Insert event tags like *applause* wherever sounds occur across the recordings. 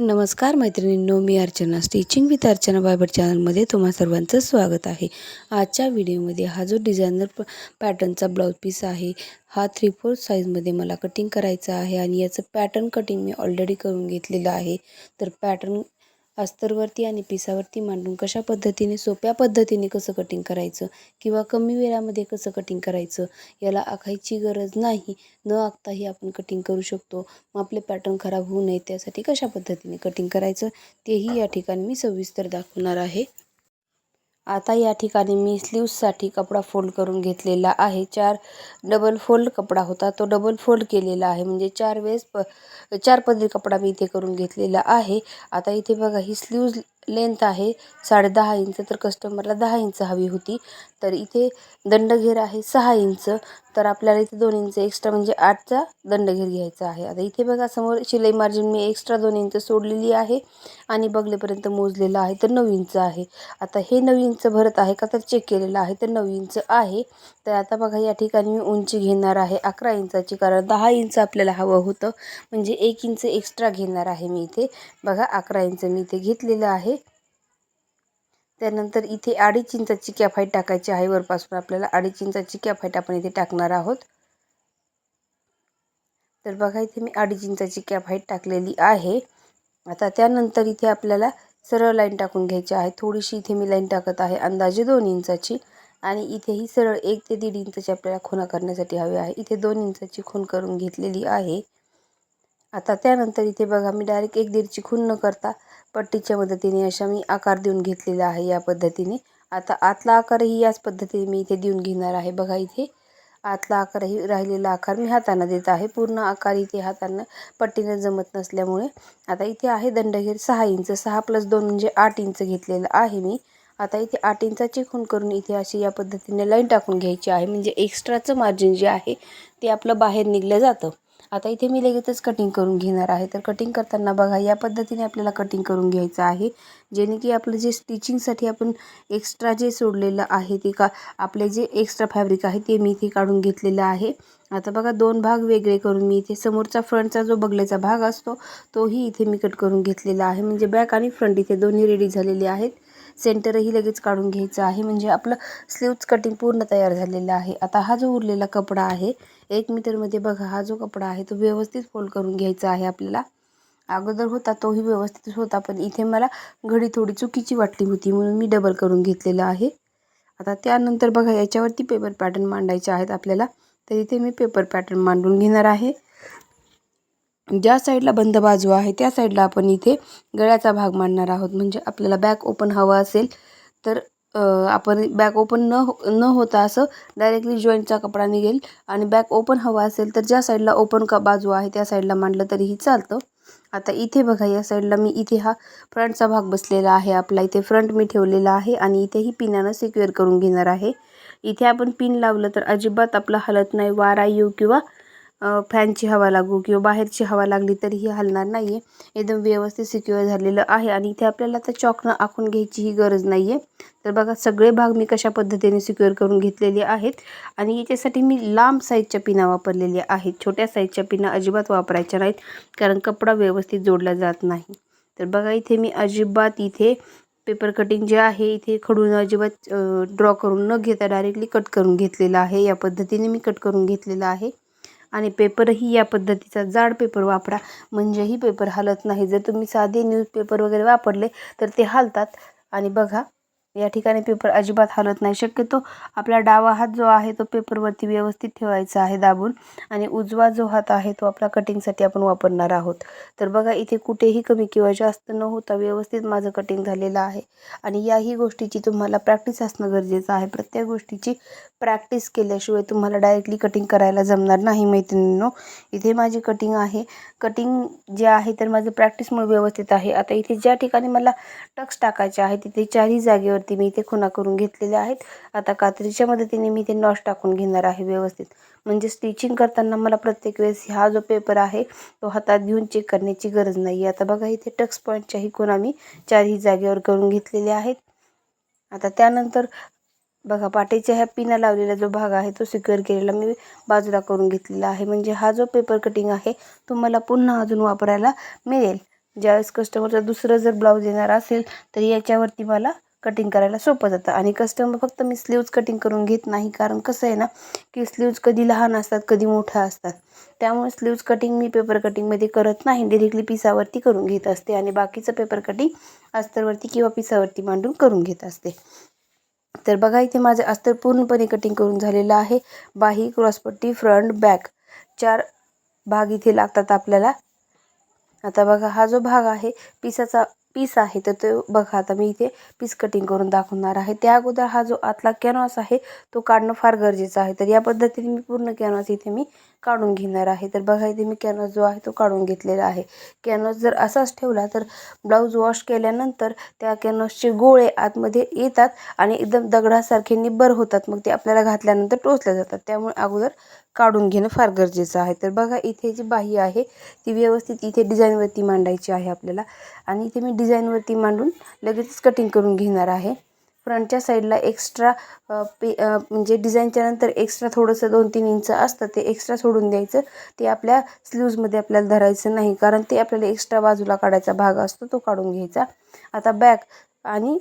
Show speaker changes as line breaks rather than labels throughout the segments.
नमस्कार मैत्रिणींनो मी अर्चना. स्टिचिंग विथ अर्चना बायबर चॅनलमध्ये तुम्हा सर्वांचं स्वागत आहे. आजच्या व्हिडिओमध्ये हा जो डिझायनर प पॅटर्नचा ब्लाऊज पीस आहे हा थ्री फोर्थ साईजमध्ये मला कटिंग करायचा आहे आणि याचं पॅटर्न कटिंग मी ऑलरेडी करून घेतलेलं आहे. तर पॅटर्न अस्तरवरती आणि पिसावरती मांडून कशा पद्धतीने सोप्या पद्धतीने कसं कटिंग करायचं किंवा कमी वेळामध्ये कसं कटिंग करायचं याला आखायची गरज नाही. न आखताही आपण कटिंग करू शकतो. मग आपले पॅटर्न खराब होऊ नये. त्यासाठी कशा पद्धतीने कटिंग करायचं? तेही या ठिकाणी मी सविस्तर दाखवणार आहे. आता या ठिकाणी मी स्लीव्ससाठी कपडा फोल्ड करून घेतलेला आहे. चार डबल फोल्ड कपडा होता. तो डबल फोल्ड केलेला आहे. म्हणजे चार वेळेस प चार पदरी कपडा मी इथे करून घेतलेला आहे. आता इथे बघा ही स्लीव्ज लेंथ आहे. साडे दहा इंच तर कस्टमरला दहा इंच हवी होती. तर इथे दंडघेर आहे सहा इंच. तर आपल्याला इथे दोन इंच एक्स्ट्रा म्हणजे आठचा दंडघेर घ्यायचा आहे. आता इथे बघा समोर शिलाई मार्जिन मी एक्स्ट्रा दोन इंच सोडलेली आहे. आणि बगलेपर्यंत मोजलेलं आहे तर नऊ इंच आहे. आता हे नऊ इंच भरत आहे का तर चेक केलेलं आहे तर नऊ इंच आहे. तर आता बघा या ठिकाणी मी उंची घेणार आहे अकरा इंचाची कारण दहा इंच आपल्याला हवं होतं. म्हणजे एक इंच एक्स्ट्रा घेणार आहे मी इथे. बघा अकरा इंच मी इथे घेतलेलं आहे. त्यानंतर इथे अडीच इंचाची कॅफाईट टाकायची आहे. वरपासून आपल्याला अडीच इंचाची कॅफाईट आपण इथे टाकणार आहोत. तर बघा इथे मी अडीच इंचाची कॅफाईट टाकलेली आहे. आता त्यानंतर इथे आपल्याला सरळ लाईन टाकून घ्यायची आहे. थोडीशी इथे मी लाईन टाकत आहे. अंदाजे दोन इंचाची. आणि इथेही सरळ एक ते दीड इंचाची आपल्याला खुणा करण्यासाठी हवी आहे. इथे दोन इंचाची खून करून घेतलेली आहे. आता त्यानंतर इथे बघा मी डायरेक्ट एक दीडची खून न करता पट्टीच्या मदतीने अशा मी आकार देऊन घेतलेला आहे या पद्धतीने. आता आतला आकारही याच पद्धतीने मी इथे देऊन घेणार आहे. बघा इथे आतला आकारही राहिलेला आकार मी हाताना देत आहे. पूर्ण आकार इथे हाताना पट्टीनं जमत नसल्यामुळे आता इथे आहे दंडघेर सहा इंच. सहा प्लस दोन म्हणजे आठ इंच घेतलेलं आहे मी. आता इथे आठ इंचाची खून करून इथे अशी या पद्धतीने लाईन टाकून घ्यायची आहे. म्हणजे एक्स्ट्राचं मार्जिन जे आहे ते आपलं बाहेर निघलं जातं. आता इथे मी लगेचच कटिंग करून घेणार आहे. तर कटिंग करताना बघा या पद्धतीने आपल्याला कटिंग करून घ्यायचं आहे. जेणे की आपलं जे स्टिचिंगसाठी आपण एक्स्ट्रा जे सोडलेलं आहे ते का आपले जे एक्स्ट्रा फॅब्रिक आहे ते मी इथे काढून घेतलेलं आहे. आता बघा दोन भाग वेगळे करून मी इथे समोरचा फ्रंटचा जो बगल्याचा भाग असतो तोही इथे मी कट करून घेतलेला आहे. म्हणजे बॅक आणि फ्रंट इथे दोन्ही रेडी झालेले आहेत. सेंटरही लगेच काढून घ्यायचं आहे. म्हणजे आपलं स्लीव्ज कटिंग पूर्ण तयार झालेलं आहे. आता हा जो उरलेला कपडा आहे एक मीटरमध्ये बघा हा जो कपडा आहे तो व्यवस्थित फोल्ड करून घ्यायचा आहे आपल्याला. अगोदर होता तोही व्यवस्थित होता पण इथे मला घडी थोडी चुकीची वाटली होती म्हणून मी डबल करून घेतलेलं आहे. आता त्यानंतर बघा याच्यावरती पेपर पॅटर्न मांडायचे आहेत आपल्याला तर इथे मी पेपर पॅटर्न मांडून घेणार आहे. ज्या साईडला बंद बाजू आहे त्या साईडला आपण इथे गळ्याचा भाग मांडणार आहोत. म्हणजे आपल्याला बॅक ओपन हवा असेल तर आपण बॅक ओपन न हो न होता असं डायरेक्टली जॉईंटचा कपडा निघेल. आणि बॅक ओपन हवा असेल तर ज्या साईडला ओपन का बाजू आहे त्या साईडला मांडलं तरीही चालतं. आता इथे बघा या साईडला मी इथे हा फ्रंटचा भाग बसलेला आहे. आपला इथे फ्रंट मी ठेवलेला आहे आणि इथेही पिनानं सिक्युअर करून घेणार आहे. इथे आपण पिन लावलं तर अजिबात आपला हलत नाही वारा येऊ किंवा फॅनची हवा लागू किंवा बाहेरची हवा लागली तरीही हलणार नाही आहे एकदम व्यवस्थित सिक्युअर झालेलं आहे आणि इथे आपल्याला आता चॉकनं आखून घ्यायचीही गरज नाही आहे तर बघा सगळे भाग मी कशा पद्धतीने सिक्युअर करून घेतलेले आहेत आणि याच्यासाठी मी लांब साईजच्या पिना वापरलेल्या आहेत. छोट्या साईजच्या पिना अजिबात वापरायच्या नाहीत कारण कपडा व्यवस्थित जोडला जात नाही. तर बघा इथे मी अजिबात इथे पेपर कटिंग जे आहे इथे खडून अजिबात ड्रॉ करून न घेता डायरेक्टली कट करून घेतलेलं आहे. या पद्धतीने मी कट करून घेतलेलं आहे. आणि पेपरही या पद्धतीचा जाड पेपर वापरा. म्हणजेही पेपर हलत नाही. जर तुम्ही साधे न्यूजपेपर वगैरे वापरले तर ते हलतात. आणि बघा या ठिकाणी पेपर अजिबात हलत नाही. शक्यतो आपला डावा हात जो आहे तो पेपरवरती व्यवस्थित ठेवायचा आहे दाबून आणि उजवा जो हात आहे तो आपला कटिंगसाठी आपण वापरणार आहोत. तर बघा इथे कुठेही कमी किंवा जास्त न होता व्यवस्थित माझं कटिंग झालेलं आहे. आणि याही गोष्टीची तुम्हाला प्रॅक्टिस असणं गरजेचं आहे. प्रत्येक गोष्टीची प्रॅक्टिस केल्याशिवाय तुम्हाला डायरेक्टली कटिंग करायला जमणार नाही मैत्रिणींनो. इथे माझी कटिंग आहे. कटिंग जे आहे तर माझं प्रॅक्टिसमुळे व्यवस्थित आहे. आता इथे ज्या ठिकाणी मला टक्स टाकायचे आहे तिथे चारही जागेवर जागेवरती मी इथे खुणा करून घेतलेल्या आहेत. आता कात्रीच्या मदतीने मी इथे नॉश टाकून घेणार आहे व्यवस्थित. म्हणजे स्टिचिंग करताना मला प्रत्येक वेळेस हा जो पेपर आहे तो हातात घेऊन चेक करण्याची गरज नाही आहे आता बघा इथे टक्स पॉईंटच्याही खुणा मी चारही जागेवर करून घेतलेल्या आहेत. आता त्यानंतर बघा पाटीच्या ह्या पिना लावलेला जो भाग आहे तो सिक्युअर केलेला मी बाजूला करून घेतलेला आहे. म्हणजे हा जो पेपर कटिंग आहे तो मला पुन्हा अजून वापरायला मिळेल. ज्यावेळेस कस्टमरचा दुसरं जर ब्लाऊज येणार असेल तर याच्यावरती मला कटिंग करायला सोपं जातं. आणि कस्टमर फक्त मी स्लीव्ज कटिंग करून घेत नाही. कारण कसं आहे ना की स्लीव्ज कधी लहान असतात कधी मोठ्या असतात. त्यामुळे स्लीव्ज कटिंग मी पेपर कटिंगमध्ये करत नाही. डिरेक्टली पिसावरती करून घेत असते. आणि बाकीचं पेपर कटिंग अस्तरवरती किंवा पिसावरती मांडून करून घेत असते. तर बघा इथे माझं अस्तर पूर्णपणे कटिंग करून झालेलं आहे. बाही क्रॉसपट्टी फ्रंट बॅक चार भाग इथे लागतात आपल्याला. आता बघा हा जो भाग आहे पिसाचा पीस आहे तर तो बघा आता मी इथे पीस कटिंग करून दाखवणार आहे. त्या अगोदर हा जो आतला कॅनव्हास आहे तो काढणं फार गरजेचं आहे. तर या पद्धतीने मी पूर्ण कॅनव्हास इथे मी काढून घेणार आहे. तर बघा इथे मी कॅनव्हास जो आहे तो काढून घेतलेला आहे. कॅनव्हास जर असाच ठेवला तर ब्लाऊज वॉश केल्यानंतर त्या कॅनव्हासचे गोळे आतमध्ये येतात आणि एकदम दगडासारखे निब्बर होतात. मग ते आपल्याला घातल्यानंतर टोचल्या जातात. त्यामुळे अगोदर काढून घेणं फार गरजेचं आहे. तर बघा इथे जी बाही आहे ती व्यवस्थित इथे डिझाईनवरती मांडायची आहे आपल्याला. आणि इथे मी डिझाईनवरती मांडून लगेचच कटिंग करून घेणार आहे. फ्रंटच्या साईडला एक्स्ट्रा पे म्हणजे डिझाईनच्या नंतर एक्स्ट्रा थोडंसं दोन तीन इंच असतं ते एक्स्ट्रा सोडून द्यायचं. ते आपल्या स्लीव्जमध्ये आपल्याला धरायचं नाही कारण ते आपल्याला एक्स्ट्रा बाजूला काढायचा भाग असतो तो काढून घ्यायचा. आता बॅक आणि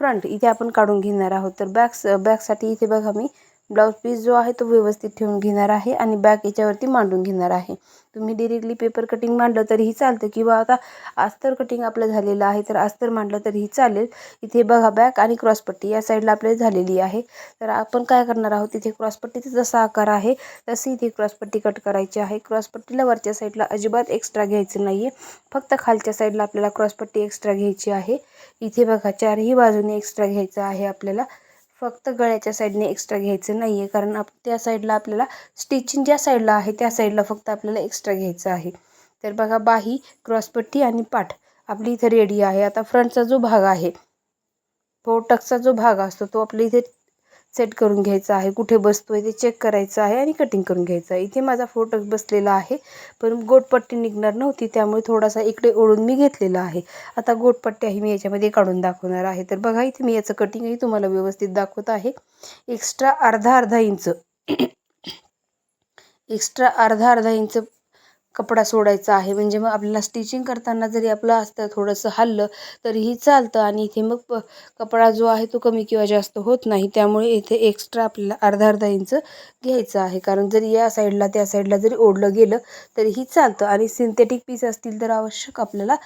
फ्रंट इथे आपण काढून घेणार आहोत. तर बॅक्स बॅकसाठी इथे बघा मी ब्लाऊज पीस जो आहे तो व्यवस्थित ठेवून घेणार आहे आणि बॅक याच्यावरती मांडून घेणार आहे. तुम्ही डिरेक्टली पेपर कटिंग मांडलं तरीही चालतं किंवा आता अस्तर कटिंग आपलं झालेलं आहे तर अस्तर मांडलं तरीही चालेल. इथे बघा बॅक आणि क्रॉसपट्टी या साईडला आपल्याला झालेली आहे. तर आपण काय करणार आहोत? इथे क्रॉसपट्टीचा जसा आकार आहे तशी इथे क्रॉसपट्टी कट करायची आहे. क्रॉसपट्टीला वरच्या साईडला अजिबात एक्स्ट्रा घ्यायचं नाही आहे फक्त खालच्या साईडला आपल्याला क्रॉसपट्टी एक्स्ट्रा घ्यायची आहे. इथे बघा चारही बाजूने एक्स्ट्रा घ्यायचं आहे आपल्याला. फक्त गळ्याच्या साईडने एक्स्ट्रा घ्यायचं नाही आहे कारण आप त्या साईडला आपल्याला स्टिचिंग ज्या साईडला आहे त्या साईडला फक्त आपल्याला एक्स्ट्रा घ्यायचं आहे. तर बघा बाही क्रॉसपट्टी आणि पाठ आपली इथे रेडी आहे. आता फ्रंटचा जो भाग आहे फोटकचा जो भाग असतो तो आपल्या इथे सेट करून घ्यायचा आहे. कुठे बसतो आहे ते चेक करायचं आहे आणि कटिंग करून घ्यायचं आहे. इथे माझा फोटो बसलेला आहे पण गोटपट्टी निघणार नव्हती त्यामुळे थोडासा इकडे ओढून मी घेतलेला आहे. आता गोटपट्ट्याही मी याच्यामध्ये काढून दाखवणार आहे. तर बघा इथे मी याचं कटिंगही तुम्हाला व्यवस्थित दाखवत आहे. एक्स्ट्रा अर्धा अर्धा इंच एक्स्ट्रा *coughs* अर्धा अर्धा इंच कपडा सोडायचा आहे. म्हणजे मग आपल्याला स्टिचिंग करताना जरी आपलं असतं थोडंसं हललं तरीही चालतं. आणि इथे मग प कपडा जो आहे तो कमी किंवा जास्त होत नाही. त्यामुळे इथे एक्स्ट्रा आपल्याला अर्धा अर्धा इंच घ्यायचं आहे. कारण जरी या साईडला त्या साईडला जरी ओढलं गेलं तरीही चालतं. आणि सिंथेटिक पीस असतील तर आवश्यक आपल्याला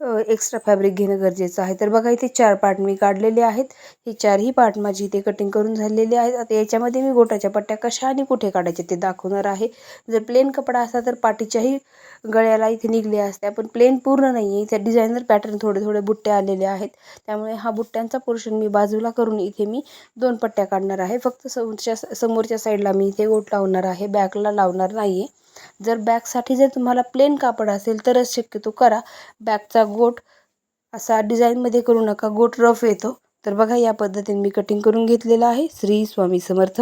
एक्स्ट्रा फॅब्रिक घेणं गरजेचं आहे. तर बघा इथे चार पार्ट मी काढलेले आहेत. हे चारही पार्ट माझी इथे कटिंग करून झालेले आहेत. आता याच्यामध्ये मी गोटाच्या पट्ट्या कशा आणि कुठे काढायचे ते दाखवणार आहे. जर प्लेन कपडा असता तर पाठीच्याही गळ्याला इथे निघले असते. पण प्लेन पूर्ण नाही आहे इथे डिझायनर पॅटर्न थोडे थोडे बुट्टे आलेले आहेत. त्यामुळे हा बुट्ट्यांचा पोर्शन मी बाजूला करून इथे मी दोन पट्ट्या काढणार आहे. फक्त समोरच्या समोरच्या साईडला मी इथे गोट लावणार आहे. बॅकला लावणार नाही आहे जर बॅकसाठी जर तुम्हाला प्लेन कापड असेल तरच शक्यतो करा. बॅकचा गोट असा डिझाईनमध्ये करू नका. गोट रफ येतो. तर बघा या पद्धतीने मी कटिंग करून घेतलेलं आहे. श्री स्वामी समर्थ.